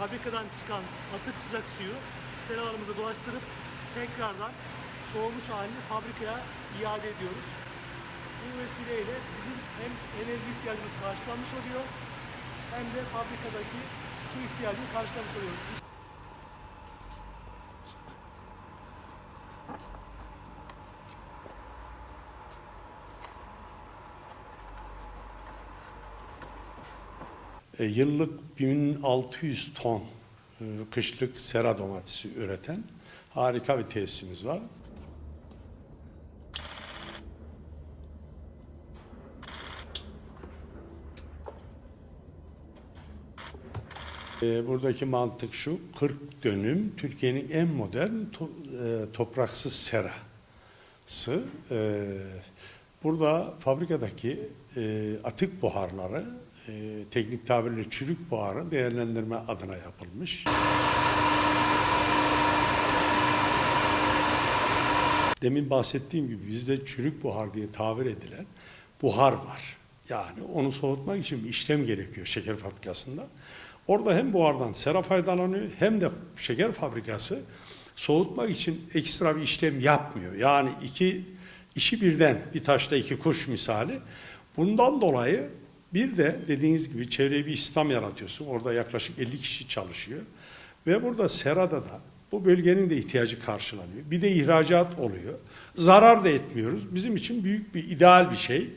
fabrikadan çıkan atık sıcak suyu seralarımıza dolaştırıp tekrardan soğumuş halini fabrikaya iade ediyoruz. Bu vesileyle bizim hem enerji ihtiyacımız karşılanmış oluyor hem de fabrikadaki su ihtiyacını karşılamış oluyoruz. E, yıllık 1600 ton e, kışlık sera domatesi üreten harika bir tesisimiz var. E, Buradaki mantık şu, 40 dönüm Türkiye'nin en modern to- e, topraksız serası. E, Burada fabrikadaki e, atık buharları, e, teknik tabirle çürük buharı değerlendirme adına yapılmış. Demin bahsettiğim gibi bizde çürük buhar diye tabir edilen buhar var. Yani onu soğutmak için bir işlem gerekiyor şeker fabrikasında. Orada hem buhardan sera faydalanıyor hem de şeker fabrikası soğutmak için ekstra bir işlem yapmıyor. Yani iki işi birden bir taşla iki kuş misali. Bundan dolayı bir de dediğiniz gibi çevreye bir İslam yaratıyorsun. Orada yaklaşık 50 kişi çalışıyor. Ve burada serada da bu bölgenin de ihtiyacı karşılanıyor. Bir de ihracat oluyor. Zarar da etmiyoruz. Bizim için büyük bir ideal bir şey.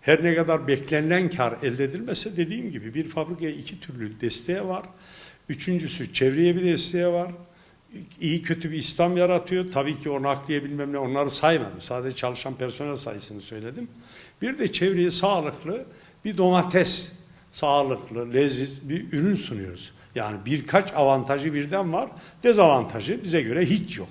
Her ne kadar beklenilen kar elde edilmese dediğim gibi bir fabrikaya iki türlü desteği var. Üçüncüsü çevreye bir desteği var. İyi kötü bir İslam yaratıyor. Tabii ki o nakliye bilmem ne onları saymadım. Sadece çalışan personel sayısını söyledim. Bir de çevreye sağlıklı bir domates, sağlıklı, leziz bir ürün sunuyoruz. Yani birkaç avantajı birden var. Dezavantajı bize göre hiç yok.